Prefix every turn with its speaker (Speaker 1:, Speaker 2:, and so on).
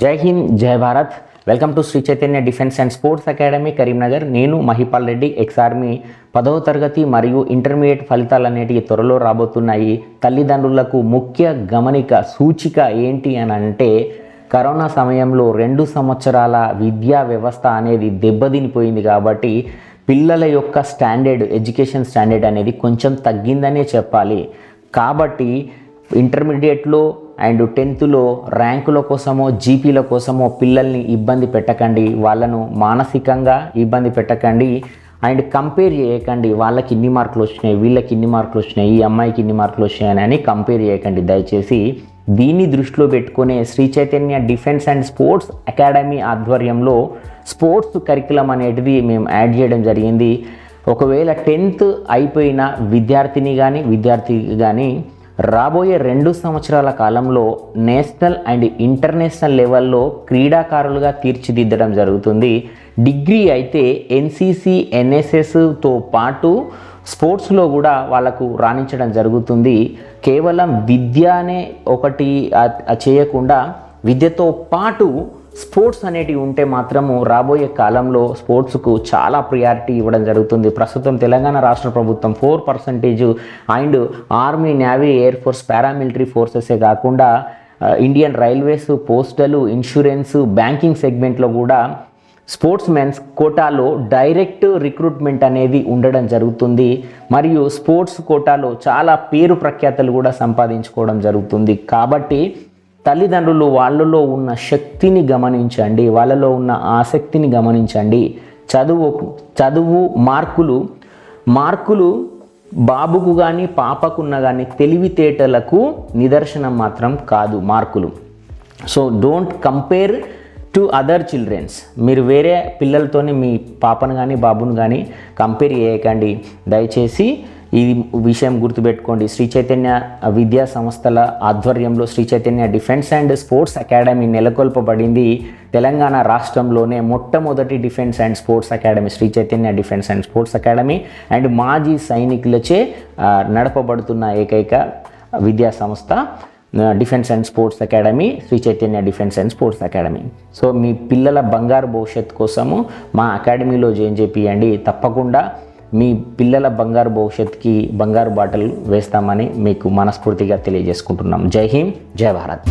Speaker 1: జై హింద్ జై Bharat. Welcome to Shri Chaitanya defence and sports academy Karimnagar నేను Mahipal Reddy ex army పదవ తరగతి మరియు ఇంటర్మీడియట్ ఫలితాలు అనేటివి త్వరలో రాబోతున్నాయి తల్లిదండ్రులకు ముఖ్య గమనిక సూచిక ఏంటి అని అంటే కరోనా సమయంలో రెండు సంవత్సరాల విద్యా వ్యవస్థ అనేది దెబ్బతినిపోయింది కాబట్టి పిల్లల యొక్క స్టాండర్డ్ ఎడ్యుకేషన్ స్టాండర్డ్ అనేది కొంచెం తగ్గిందనే చెప్పాలి. కాబట్టి ఇంటర్మీడియట్లో అండ్ టెన్త్లో ర్యాంకుల కోసమో జీపీల కోసమో పిల్లల్ని ఇబ్బంది పెట్టకండి. వాళ్ళను మానసికంగా ఇబ్బంది పెట్టకండి. అండ్ కంపేర్ చేయకండి. వాళ్ళకి ఇన్ని మార్కులు వచ్చినాయి వీళ్ళకి ఇన్ని మార్కులు వచ్చినాయి ఈ అమ్మాయికి ఇన్ని మార్కులు వచ్చినాయని అని కంపేర్ చేయకండి. దయచేసి దీన్ని దృష్టిలో పెట్టుకునే Shri Chaitanya defence and sports academy ఆధ్వర్యంలో స్పోర్ట్స్ కరికులం అనేటిది మేము యాడ్ చేయడం జరిగింది. ఒకవేళ టెన్త్ అయిపోయిన విద్యార్థిని కానీ విద్యార్థి కానీ రాబోయే రెండు సంవత్సరాల కాలంలో నేషనల్ అండ్ ఇంటర్నేషనల్ లెవెల్లో క్రీడాకారులుగా తీర్చిదిద్దడం జరుగుతుంది. డిగ్రీ అయితే ఎన్సీసీ ఎన్ఎస్ఎస్తో పాటు స్పోర్ట్స్లో కూడా వాళ్ళకు రాణించడం జరుగుతుంది. కేవలం విద్యనే ఒకటి చేయకుండా విద్యతో పాటు స్పోర్ట్స్ అనేటివి ఉంటే మాత్రము రాబోయే కాలంలో స్పోర్ట్స్కు చాలా ప్రియారిటీ ఇవ్వడం జరుగుతుంది. ప్రస్తుతం తెలంగాణ రాష్ట్ర ప్రభుత్వం four percentage and army navy air force paramilitary ఫోర్సెసే కాకుండా Indian railways postal insurance banking సెగ్మెంట్లో కూడా స్పోర్ట్స్ మెన్స్ కోటాలో డైరెక్ట్ రిక్రూట్మెంట్ అనేది ఉండడం జరుగుతుంది. మరియు స్పోర్ట్స్ కోటాలో చాలా పేరు ప్రఖ్యాతలు కూడా సంపాదించుకోవడం జరుగుతుంది. కాబట్టి తల్లిదండ్రులు వాళ్ళలో ఉన్న శక్తిని గమనించండి వాళ్ళలో ఉన్న ఆసక్తిని గమనించండి. చదువు చదువు మార్కులు మార్కులు బాబుకు కానీ పాపకున్న కానీ తెలివితేటలకు నిదర్శనం మాత్రం కాదు మార్కులు. So don't compare to other children మీరు వేరే పిల్లలతోని మీ పాపను కానీ బాబును కానీ కంపేర్ చేయకండి. దయచేసి ఈ విషయం గుర్తుపెట్టుకోండి. శ్రీ చైతన్య విద్యా సంస్థల ఆధ్వర్యంలో Shri Chaitanya defence and sports academy నెలకొల్పబడింది. Telangana రాష్ట్రంలోనే మొట్టమొదటి defence and sports academy Shri Chaitanya defence and sports academy and మాజీ సైనికులచే నడపబడుతున్న ఏకైక విద్యా సంస్థ defence and sports academy Shri Chaitanya defence and sports academy. So మీ పిల్లల బంగారు భవిష్యత్తు కోసము మా అకాడమీలో జాయిన్ చేపియండి. తప్పకుండా మీ పిల్లల బంగారు భవిష్యత్తుకి బంగారు బాటలు వేస్తామని మీకు మనస్ఫూర్తిగా తెలియజేసుకుంటున్నాం. జై హింద్ జై భారత్.